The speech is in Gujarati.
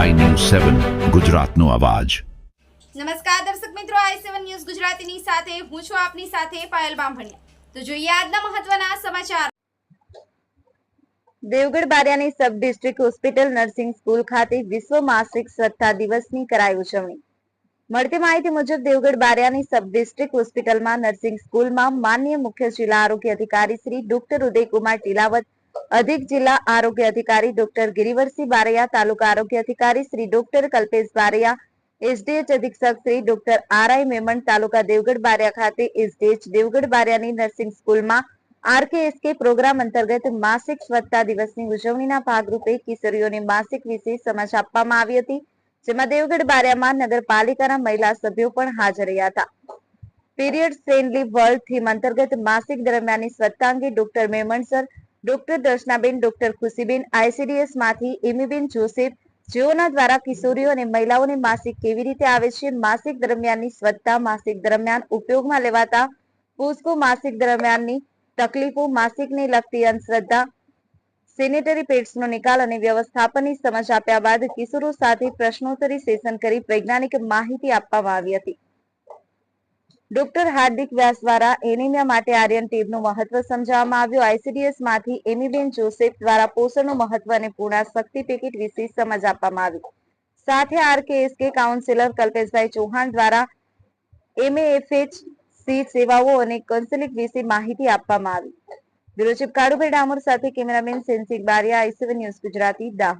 સેવન ગુજરાતનો અવાજ. નમસ્કાર દર્શક મિત્રો આઈ સેવન ન્યૂઝ ગુજરાતીની સાથે હું છું આપની સાથે પાયલ બામભણિયા. તો જોઈએ આજના મહત્વના સમાચાર. Devgadh બારિયાની sub district hospital nursing school ખાતે વિશ્વ માસિક સત્તા દિવસની કરાઈ ઉજવણી. મળતી માહિતી મુજબ દેવગઢ બારિયાની સબ ડિસ્ટ્રિક્ટ હોસ્પિટલમાં નર્સિંગ સ્કૂલમાં માન્ય મુખ્ય જિલ્લા આરોગ્ય અધિકારી શ્રી ડોક્ટર ઉદયકુમાર ટીલાવત અધિક જિલ્લા આરોગ્ય અધિકારી ડોક્ટર ગિરિવરસિંહ બારૈયા, તાલુકા આરોગ્ય અધિકારી શ્રી ડોક્ટર કલ્પેશ બારૈયા, એસડીએચ અધિક્ષક Shri doctor R I Memon, તાલુકા દેવગઢ બારિયા ખાતે એસડીએચ દેવગઢ બારિયાની નર્સિંગ સ્કૂલમાં આરકેએસકે પ્રોગ્રામ અંતર્ગત માસિક સ્વચ્છતા દિવસની ઉજવણીના ભાગરૂપે કિશોરીઓને માસિક વિશે સમજ આપવામાં આવી હતી, જેમાં દેવગઢ બારિયામાં નગરપાલિકાના મહિલા સભ્યો પણ હાજર રહ્યા હતા. પીરિયડ ફ્રેન્ડલી વર્લ્ડ થીમ અંતર્ગત માસિક દરમિયાનની સ્વચ્છતા અંગે doctor Memon sir doctor Darshanaben, doctor Khushiben આઈસીડીએસમાંથી Amiben Joseph, જેઓના દ્વારા કિશોરીઓ અને મહિલાઓને માસિક કેવી રીતે આવે છે, માસિક દરમિયાનની સ્વચ્છતા માસિક દરમિયાન ઉપયોગમાં લેવાતા પુષ્કો માસિક દરમિયાનની તકલીફો, માસિકને લગતી અંધશ્રદ્ધા, સેનેટરી પેડ્સનો નિકાલ અને વ્યવસ્થાપનની સમજ આપ્યા બાદ કિશોરો સાથે પ્રશ્નોત્તરી સેશન કરી વૈજ્ઞાનિક માહિતી આપવામાં આવી હતી. ડોક્ટર હાર્દિક વ્યાસ દ્વારા એનિમિયા માટે આર્યન ટેબનું મહત્વ સમજાવવામાં આવ્યું. આઈસીડીએસમાંથી એમીબેન જોસેફ દ્વારા પોષણનું મહત્વ અને પૂર્ણા શક્તિ ટિકિટ વિશે સમજ આપવામાં આવી. સાથે આરકેએસકે કાઉન્સિલર કલ્પેશભાઈ ચૌહાણ દ્વારા એમએએફએચ સી સેવાઓ અને કન્સલિક વિશે માહિતી આપવામાં આવી. બ્યુરો ચીફ કાળુભાઈ ડામોર સાથે cameraman Sensing Baria, I news Gujarati, Dahod.